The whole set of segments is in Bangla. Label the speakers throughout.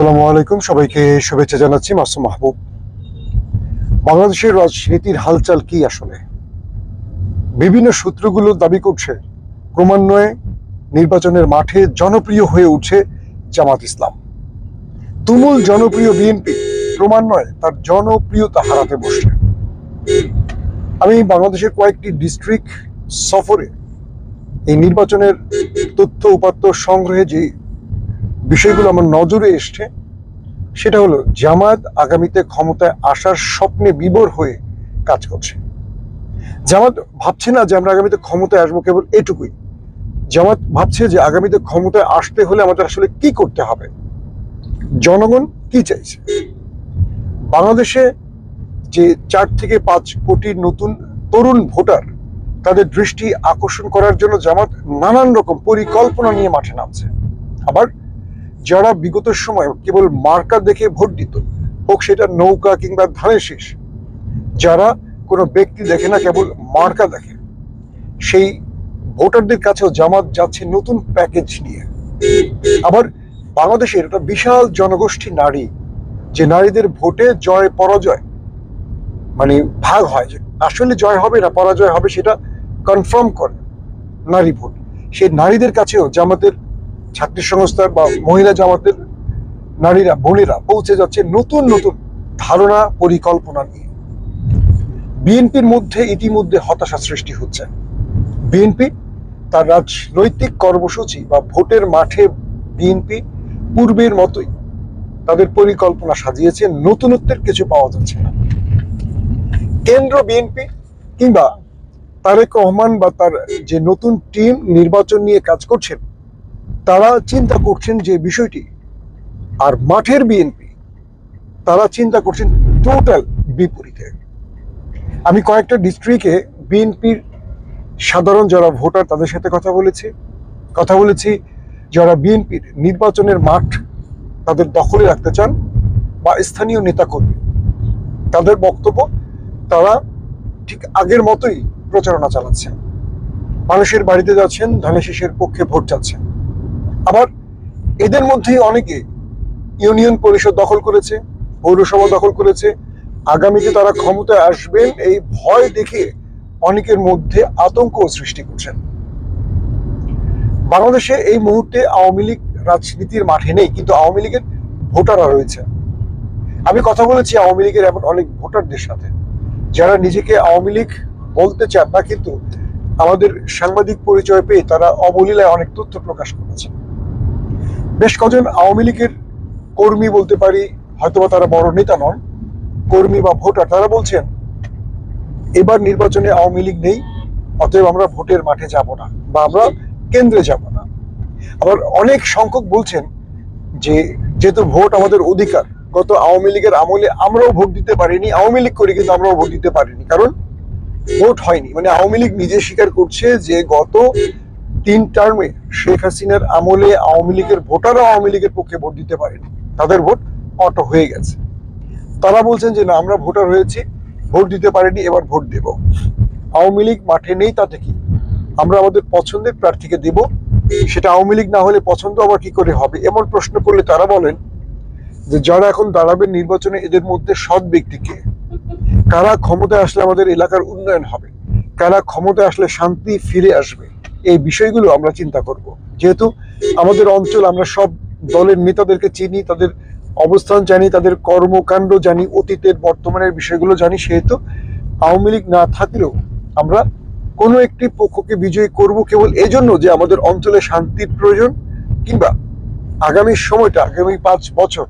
Speaker 1: আসসালামু আলাইকুম। সবাইকে শুভেচ্ছা জানাচ্ছি মাসুম মাহবুব। বাংলাদেশের রাজনীতির হালচাল কি আসলে? বিভিন্ন সূত্রগুলো দাবি করছে, ক্রমান্বয়ে নির্বাচনের মাঠে জনপ্রিয় হয়ে উঠছে জামাত ইসলাম। তুমুল জনপ্রিয় বিএনপি ক্রমান্বয়ে তার জনপ্রিয়তা হারাতে বসছে। আমি বাংলাদেশের কয়েকটি ডিস্ট্রিক্ট সফরে এই নির্বাচনের তথ্য উপাত্ত সংগ্রহে যে বিষয়গুলো আমার নজরে এসছে। সেটা হলো জামাত আগামীতে ক্ষমতায় আসার স্বপ্নে বিবর হয়ে কাজ করছে। জামাত ভাবছে না যে আমরা আগামীতে ক্ষমতায় আসব কেবল এটুকুই। জামাত ভাবছে যে আগামীতে ক্ষমতায় আসতে হলে আমাদের আসলে কি করতে হবে? জনগণ কি চাইছে? বাংলাদেশে যে চার থেকে পাঁচ কোটি নতুন তরুণ ভোটার, তাদের দৃষ্টি আকর্ষণ করার জন্য জামাত নানান রকম পরিকল্পনা নিয়ে মাঠে নামছে। আবার যারা বিগত সময় কেবল মার্কা দেখে ভোট দিত, হোক সেটা নৌকা কিংবা ধানের শীষ, যারা কোনো ব্যক্তি দেখে না, কেবল মার্কা দেখে। সেই ভোটারদের কাছেও জামাত যাচ্ছে নতুন প্যাকেজ নিয়ে। আবার বাংলাদেশের একটা বিশাল জনগোষ্ঠী নারী, যে নারীদের ভোটে জয়, পরাজয় মানে ভাগ হয়, যে আসলে জয় হবে না, পরাজয় হবে, সেটা কনফার্ম করে নারী ভোট। সেই নারীদের কাছেও জামাতের ছাত্রী সংস্থার বা মহিলা জামাতের নারীরা, বোনেরা পৌঁছে যাচ্ছে নতুন নতুন ধারণা, পরিকল্পনা নিয়ে। বিএনপির মধ্যে ইতিমধ্যে হতাশা সৃষ্টি হচ্ছে। বিএনপি তার রাজনৈতিক কর্মসূচি বা ভোটের মাঠে বিএনপি পূর্বের মতোই তাদের পরিকল্পনা সাজিয়েছে, নতুনত্বের কিছু পাওয়া যাচ্ছে না। কেন্দ্র বিএনপি কিংবা তারেক রহমান বা তার যে নতুন টিম নির্বাচন নিয়ে কাজ করছেন তারা চিন্তা করছেন যে বিষয়টি, আর মাঠের বিএনপি, তারা চিন্তা করছেন টোটাল বিপরীতে। আমি কয়েকটা ডিস্ট্রিক্টে বিএনপির সাধারণ যারা ভোটার তাদের সাথে কথা বলেছি। কথা বলেছি, যারা বিএনপির নির্বাচনের মাঠ তাদের দখলে রাখতে চান বা স্থানীয় নেতাকর্মী, তাদের বক্তব্য তারা ঠিক আগের মতোই প্রচারণা চালাচ্ছেন। মানুষের বাড়িতে যাচ্ছেন, ধানের শীষের পক্ষে ভোট চাচ্ছেন। আবার এদের মধ্যে অনেকে ইউনিয়ন পরিষদ দখল করেছে, পৌরসভা দখল করেছে। আগামীতে তারা ক্ষমতায় আসবেন এই ভয় দেখে অনেকের মধ্যে আতঙ্ক সৃষ্টি করছেন। বাংলাদেশে এই মুহূর্তে আওয়ামী লীগ রাজনীতির মাঠে নেই, কিন্তু আওয়ামী লীগের ভোটাররা রয়েছে। আমি কথা বলেছি আওয়ামী লীগের এমন অনেক ভোটারদের সাথে, যারা নিজেকে আওয়ামী লীগ বলতে চান না, কিন্তু আমাদের সাংবাদিক পরিচয় পেয়ে তারা অবলীলায় অনেক তথ্য প্রকাশ করেছে বেশ কজন আওয়ামী লীগের কর্মী বলতে পারি, হয়তোবা তারা বড় নেতা নন, কর্মী বা ভোটার, তারা বলছেন, এবার নির্বাচনে আওয়ামী লীগ নেই, অতএব আমরা ভোটের মাঠে যাব না বা আমরা কেন্দ্রে যাব না। আবার অনেক সংখ্যক বলছেন যে, যেহেতু ভোট আমাদের অধিকার, গত আওয়ামী লীগের আমলে আমরাও ভোট দিতে পারিনি, আওয়ামী লীগ করে কিন্তু আমরাও ভোট দিতে পারিনি। কারণ, ভোট হয়নি। মানে আওয়ামী লীগ নিজে স্বীকার করছে যে, গত তিন টার্মে শেখ হাসিনার আমলে আওয়ামী লীগের ভোটাররা আওয়ামী লীগের পক্ষে ভোট দিতে পারেনি। তাদের ভোট অটো হয়ে গেছে। তারা বলছেন যে, না, আমরা ভোটার হয়েছি, ভোট দিতে পারিনি, এবার ভোট দেব। আওয়ামী লীগ মাঠে নেই তাতে কি? আমরা আমাদের পছন্দের প্রার্থীকে দেব। সেটা আওয়ামী লীগ না হলে পছন্দ আবার কি করে হবে? এমন প্রশ্ন করলে তারা বলেন যে, যারা এখন দাঁড়াবেন নির্বাচনে, এদের মধ্যে সৎ ব্যক্তিকে কারা ক্ষমতায় আসলে আমাদের এলাকার উন্নয়ন হবে? কারা ক্ষমতায় আসলে শান্তি ফিরে আসবে? এই বিষয়গুলো আমরা চিন্তা করব। যেহেতু আমাদের অঞ্চল, আমরা সব দলের নেতাদেরকে চিনি, তাদের অবস্থান জানি, তাদের কর্মকাণ্ড জানি, অতীতের, বর্তমানের বিষয়গুলো জানি, সেহেতু আওয়ামী লীগ না থাকলেও আমরা কোনো একটি পক্ষকে বিজয়ী করব কেবল এজন্য যে আমাদের অঞ্চলে শান্তির প্রয়োজন কিংবা আগামী সময়টা, আগামী পাঁচ বছর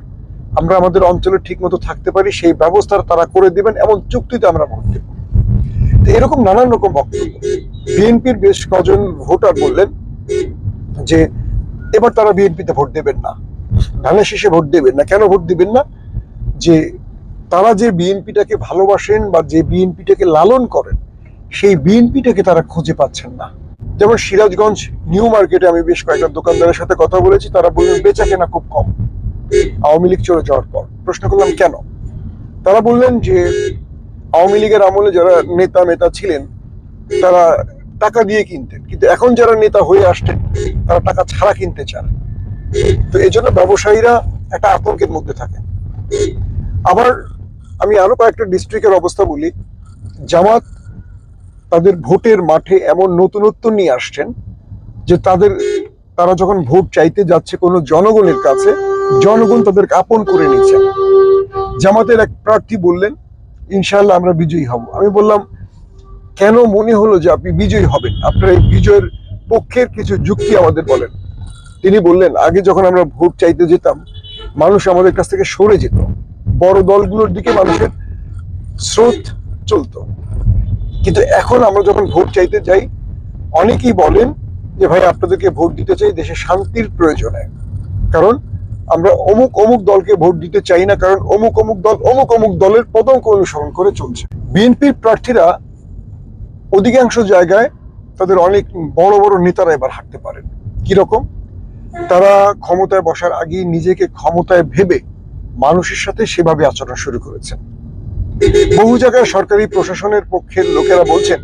Speaker 1: আমরা আমাদের অঞ্চলে ঠিক মতো থাকতে পারি, সেই ব্যবস্থা তারা করে দিবেন এমন চুক্তিতে আমরা ভোট দেব। এরকম নানান রকম বক্তব্য। বিএনপির বেশ কজন ভোটার বললেন যে এবার তারা বিএনপিতে ভোট দেবেন না। ধানের শেষে ভোট দেবেন না। কেন ভোট দেবেন না? যে তারা যে বিএনপিটাকে ভালোবাসেন বা যে বিএনপিটাকে লালন করেন, সেই বিএনপিটাকে তারা খুঁজে পাচ্ছেন না। যেমন সিরাজগঞ্জ নিউ মার্কেটে আমি বেশ কয়েকটা দোকানদারের সাথে কথা বলেছি, তারা বললেন বেচা কেনা খুব কম। আওয়ামী লীগ চলে যাওয়ার পর। প্রশ্ন করলাম, কেন? তারা বললেন যে আওয়ামী লীগের আমলে যারা নেতা নেতা ছিলেন, তারা টাকা দিয়ে কিনতেন। কিন্তু এখন যারা নেতা হয়ে আসছেন, তারা টাকা ছাড়া কিনতে চান। তো এই জন্য ব্যবসায়ীরা একটা আতঙ্কের মধ্যে থাকেন। আবার আমি আরও কয়েকটা ডিস্ট্রিক্টের অবস্থা বলি। জামাত তাদের ভোটের মাঠে এমন নতুনত্ব নিয়ে আসছেন যে তাদের, তারা যখন ভোট চাইতে যাচ্ছে কোনো জনগণের কাছে, জনগণ তাদের আপন করে নিচ্ছেন জামাতের এক প্রার্থী বললেন ইনশাল্লাহ আমরা বিজয়ী হব। আমি বললাম কেন মনে হলো যে আপনি বিজয়ী হবেন? আপনার এই বিজয়ের পক্ষের কিছু যুক্তি আমাদের বলেন। তিনি বললেন, আগে যখন আমরা ভোট চাইতে যেতাম, মানুষ আমাদের কাছ থেকে সরে যেত। বড় দলগুলোর দিকে মানুষের স্রোত চলতো। কিন্তু এখন আমরা যখন ভোট চাইতে যাই, অনেকেই বলেন যে, ভাই, আপনাদেরকে ভোট দিতে চাই দেশে শান্তির প্রয়োজনে। কারণ আমরা অমুক অমুক দলকে ভোট দিতে চাই না, কারণ অমুক অমুক দল অমুক অমুক দলের পদঙ্ক অনুসরণ করে চলছে। বিএনপির প্রার্থীরা অধিকাংশ জায়গায় তাদের অনেক বড় বড় নেতারা এবার হাঁটতে পারেন। কীরকম? তারা ক্ষমতায় বসার আগেই নিজেকে ক্ষমতায় ভেবে মানুষের সাথে সেভাবে আচরণ শুরু করেছেন। বহু জায়গায় সরকারি প্রশাসনের পক্ষের লোকেরা বলছেন,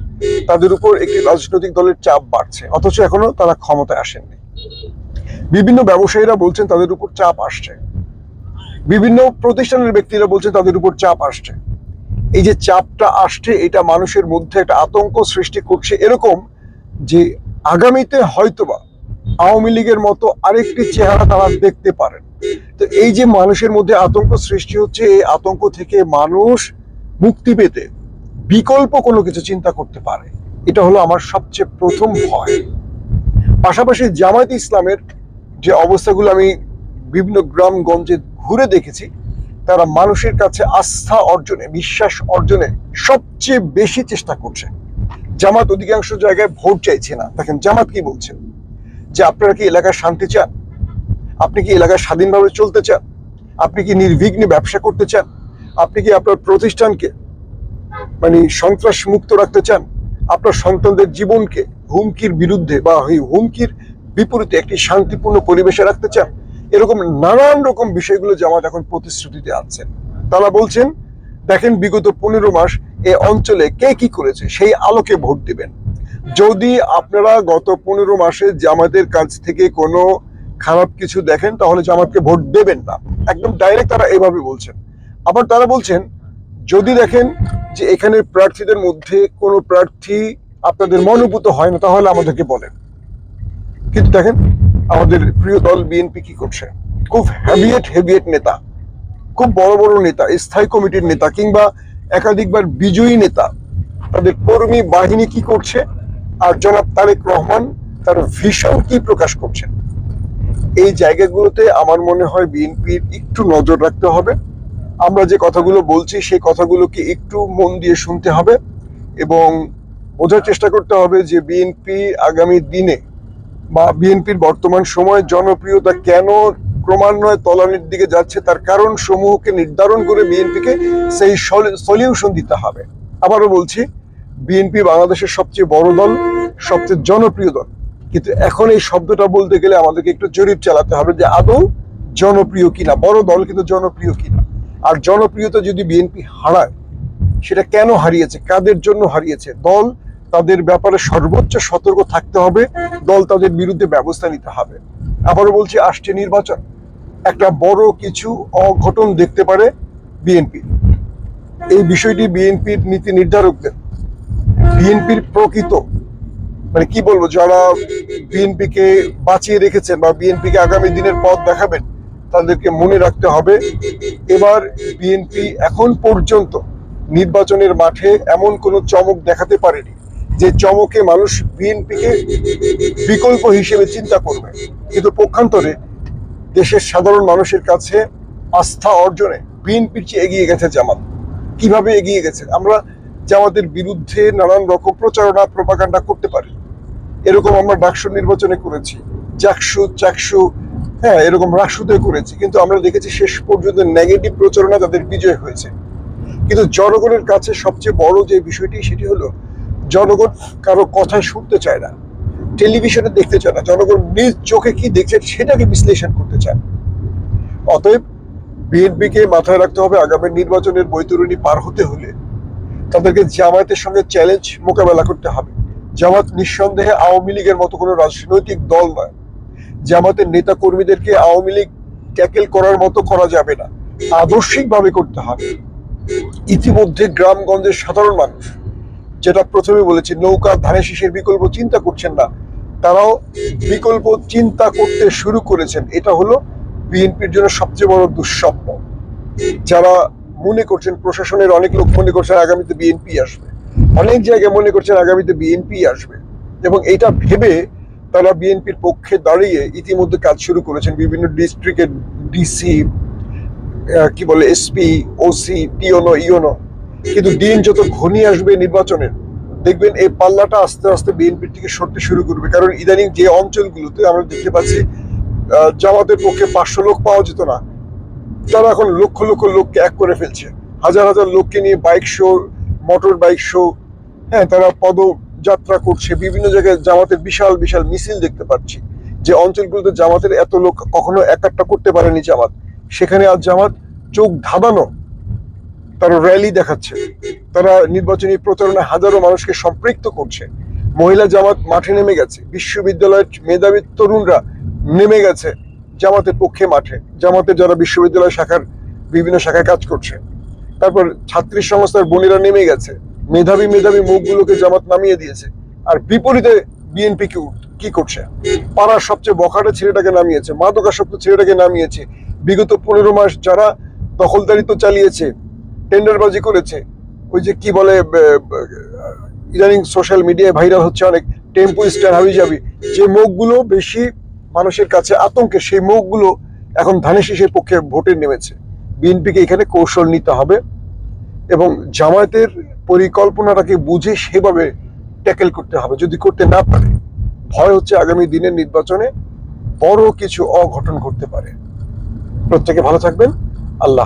Speaker 1: তাদের উপর একটি রাজনৈতিক দলের চাপ বাড়ছে, অথচ এখনও তারা ক্ষমতায় আসেননি। বিভিন্ন ব্যবসায়ীরা বলছেন, তাদের উপর চাপ আসছে। বিভিন্ন প্রতিষ্ঠানের ব্যক্তিরা বলছেন, তাদের উপর চাপ আসছে। এই যে চাপটা আসছে, এটা মানুষের মধ্যে একটা আতঙ্ক সৃষ্টি করছে এরকম যে আগামীতে হয়তোবা আওয়ামী লীগের মতো আরেকটি চেহারা তারা দেখতে পারেন। তো এই যে মানুষের মধ্যে আতঙ্ক সৃষ্টি হচ্ছে, এই আতঙ্ক থেকে মানুষ মুক্তি পেতে বিকল্প কোনো কিছু চিন্তা করতে পারে। এটা হলো আমার সবচেয়ে প্রথম ভয়। পাশাপাশি জামায়াত ইসলামের যে অবস্থাগুলো আমি বিভিন্ন গ্রামগঞ্জে ঘুরে দেখেছি তারা মানুষের কাছে আস্থা অর্জনে, বিশ্বাস অর্জনে সবচেয়ে বেশি চেষ্টা করছে। জামাত অধিকাংশ জায়গায় ভোট চাইছে না। দেখেন, জামাত কি বলছেন যে আপনারা কি এলাকায় শান্তি চান? আপনি কি এলাকায় স্বাধীনভাবে চলতে চান? আপনি কি নির্বিঘ্নে ব্যবসা করতে চান? আপনি কি আপনার প্রতিষ্ঠানকে মানে সন্ত্রাস মুক্ত রাখতে চান? আপনার সন্তানদের জীবনকে হুমকির বিরুদ্ধে বা হুমকির বিপরীতে একটি শান্তিপূর্ণ পরিবেশে রাখতে চান? এরকম নানান রকম বিষয়গুলো জামাত এখন প্রতিশ্রুতিতে আছেন তারা বলছেন, দেখেন বিগত পনেরো মাস এ অঞ্চলে কে কি করেছে, সেই আলোকে ভোট দিবেন। যদি আপনারা গত পনেরো মাসে জামাতের কাছ থেকে কোনো খারাপ কিছু দেখেন, তাহলে জামাতকে ভোট দেবেন না। একদম ডাইরেক্ট তারা এভাবে বলছেন। আবার তারা বলছেন, যদি দেখেন যে এখানে প্রার্থীদের মধ্যে কোনো প্রার্থী আপনাদের মনোভূত হয় না, তাহলে আমাদেরকে বলেন। কিন্তু দেখেন আমাদের প্রিয় দল বিএনপি কি করছে? খুব হেভিয়েট হেভিয়েট নেতা, খুব বড় বড় নেতা, স্থায়ী কমিটির নেতা কিংবা একাধিকবার বিজয়ী নেতা, তাদের কর্মী বাহিনী কি করছে? আর জনাব তারেক রহমান তার ভীষণ কি প্রকাশ করছেন এই জায়গাগুলোতে আমার মনে হয় বিএনপির একটু নজর রাখতে হবে। আমরা যে কথাগুলো বলছি, সেই কথাগুলোকে একটু মন দিয়ে শুনতে হবে এবং বোঝার চেষ্টা করতে হবে যে বিএনপি আগামী দিনে বা বিএনপির বর্তমান সময়ে জনপ্রিয়তা কেন ক্রমান্বয়ে তলানির দিকে যাচ্ছে, তার কারণ সমূহকে নির্ধারণ করে বিএনপিকে সেই সলিউশন দিতে হবে। আবারও বলছি, বিএনপি বাংলাদেশের সবচেয়ে বড় দল, সবচেয়ে জনপ্রিয় দল। কিন্তু এখন এই শব্দটা বলতে গেলে আমাদেরকে একটু জরিপ চালাতে হবে যে আদৌ জনপ্রিয় কিনা, বড় দল কিন্তু জনপ্রিয় কিনা। আর জনপ্রিয়তা যদি বিএনপি হারায়, সেটা কেন হারিয়েছে, কাদের জন্য হারিয়েছে? দল তাদের ব্যাপারে সর্বোচ্চ সতর্ক থাকতে হবে। দল তাদের বিরুদ্ধে ব্যবস্থা নিতে হবে। আবারও বলছি, আসছে নির্বাচন। একটা বড় কিছু অঘটন দেখতে পারে বিএনপি। এই বিষয়টি বিএনপির নীতি নির্ধারকদের। বিএনপির প্রকৃত মানে কি বলব, যারা বিএনপিকে বাঁচিয়ে রেখেছেন বা বিএনপিকে আগামী দিনের পথ দেখাবেন, তাদেরকে মনে রাখতে হবে। এবার বিএনপি এখন পর্যন্ত নির্বাচনের মাঠে এমন কোনো চমক দেখাতে পারেনি। যে চমকে মানুষ বিএনপিকে বিকল্প হিসেবে চিন্তা করবে। কিন্তু পক্ষান্তরে দেশের সাধারণ মানুষের কাছে আস্থা অর্জনে বিএনপির চেয়ে এগিয়ে গেছে জামাত। কীভাবে এগিয়ে গেছে? আমরা জামাতের বিরুদ্ধে নানান রকম প্রচারণা, প্রপাগান্ডা করতে পারি। এরকম আমরা ডাকসু নির্বাচনে করেছি। চাকসু চাকসু হ্যাঁ এরকম রাসুতে করেছি। কিন্তু আমরা দেখেছি শেষ পর্যন্ত নেগেটিভ প্রচারণা তাদের বিজয় হয়েছে। কিন্তু জনগণের কাছে সবচেয়ে বড় যে বিষয়টি, সেটি হলো জনগণ কারও কথায় শুনতে চায় না। টেলিভিশনে দেখতে চায় না। জনগণ নিজ চোখে কি দেখছে সেটাকে বিশ্লেষণ করতে চায় অতএব বিএনপিকে মাথায় রাখতে হবে, আগামী নির্বাচনের বৈতরণী পার হতে হলে তাদেরকে জামায়াতের সঙ্গে চ্যালেঞ্জ মোকাবেলা করতে হবে। জামাত নিঃসন্দেহে আওয়ামী লীগের মতো কোনো রাজনৈতিক দল নয়। জামাতের নেতা কর্মীদেরকে আওয়ামী লীগ ট্যাকেল করার মতো করা যাবে না। আদর্শিকভাবে করতে হবে। ইতিমধ্যে গ্রামগঞ্জের সাধারণ মানুষ যেটা প্রথমে বলেছি নৌকা ধানে শীষের বিকল্প চিন্তা করছেন না। তারাও বিকল্প চিন্তা করতে শুরু করেছেন। এটা হলো বিএনপির জন্য সবচেয়ে বড় দুঃস্বপ্ন। যারা মনে করছেন প্রশাসনের অনেক লোক মনে করছেন আগামীতে বিএনপি আসবে। অনেক জায়গায় মনে করছেন আগামীতে বিএনপি আসবে। এবং এটা ভেবে তারা বিএনপির পক্ষে দাঁড়িয়ে ইতিমধ্যে কাজ শুরু করেছেন। বিভিন্ন ডিস্ট্রিক্টের ডিসি কি বলে, এসপি, ওসি টিওনো ইওনো। কিন্তু দিন যত ঘনিয়ে আসবে নির্বাচনের, দেখবেন এই পাল্লাটা আস্তে আস্তে বিএনপির থেকে সরতে শুরু করবে। কারণ ইদানিং যে অঞ্চলগুলোতে আমরা দেখতে পাচ্ছি জামাতের পক্ষে পাঁচশো লোক পাওয়া যেত না। তারা এখন লক্ষ লক্ষ লোককে এক করে ফেলছে। হাজার হাজার লোককে নিয়ে bike show, motor bike show হ্যাঁ তারা পদযাত্রা করছে। বিভিন্ন জায়গায় জামাতের বিশাল বিশাল মিছিল দেখতে পাচ্ছি। যে অঞ্চলগুলোতে জামাতের এত লোক কখনো একাট্টা করতে পারেনি জামাত। সেখানে আজ জামাত চোখ ধাঁধানো তারা র্যালি দেখাচ্ছে। তারা নির্বাচনী প্রচারণায় হাজারো মানুষকে সম্পৃক্ত করছে। মহিলা জামাত মাঠে নেমে গেছে। বিশ্ববিদ্যালয়ের মেধাবী তরুণরা নেমে গেছে জামাতের পক্ষে মাঠে। জামাতের যারা বিশ্ববিদ্যালয় শাখার বিভিন্ন শাখায় কাজ করছে। তারপর ছাত্রী সংস্থার বোনেরা নেমে গেছে। মেধাবী মেধাবী মুখগুলোকে জামাত নামিয়ে দিয়েছে। আর বিপরীতে বিএনপি কি কি করছে? পাড়ার সবচেয়ে বখাটে ছেলেটাকে নামিয়েছে। মাদকাসক্ত ছেলেটাকে নামিয়েছে। বিগত পনেরো মাস যারা দখলদারিত্ব চালিয়েছে টেন্ডারবাজি করেছে। ওই যে কি বলে ইদানিং সোশ্যাল মিডিয়ায় ভাইরাল হচ্ছে অনেক, টেম্পো স্ট্যান্ড হাবি যাবি। যে মুখগুলো বেশি মানুষের কাছে আতঙ্কে সেই মুখগুলো এখন ধানের শীষের পক্ষে ভোটে নেমেছে। বিএনপিকে এখানে কৌশল নিতে হবে এবং জামায়াতের পরিকল্পনাটাকে বুঝে সেভাবে ট্যাকেল করতে হবে, যদি করতে না পারে। ভয় হচ্ছে আগামী দিনের নির্বাচনে বড় কিছু অঘটন ঘটতে পারে। প্রত্যেকে ভালো থাকবেন। আল্লাহ।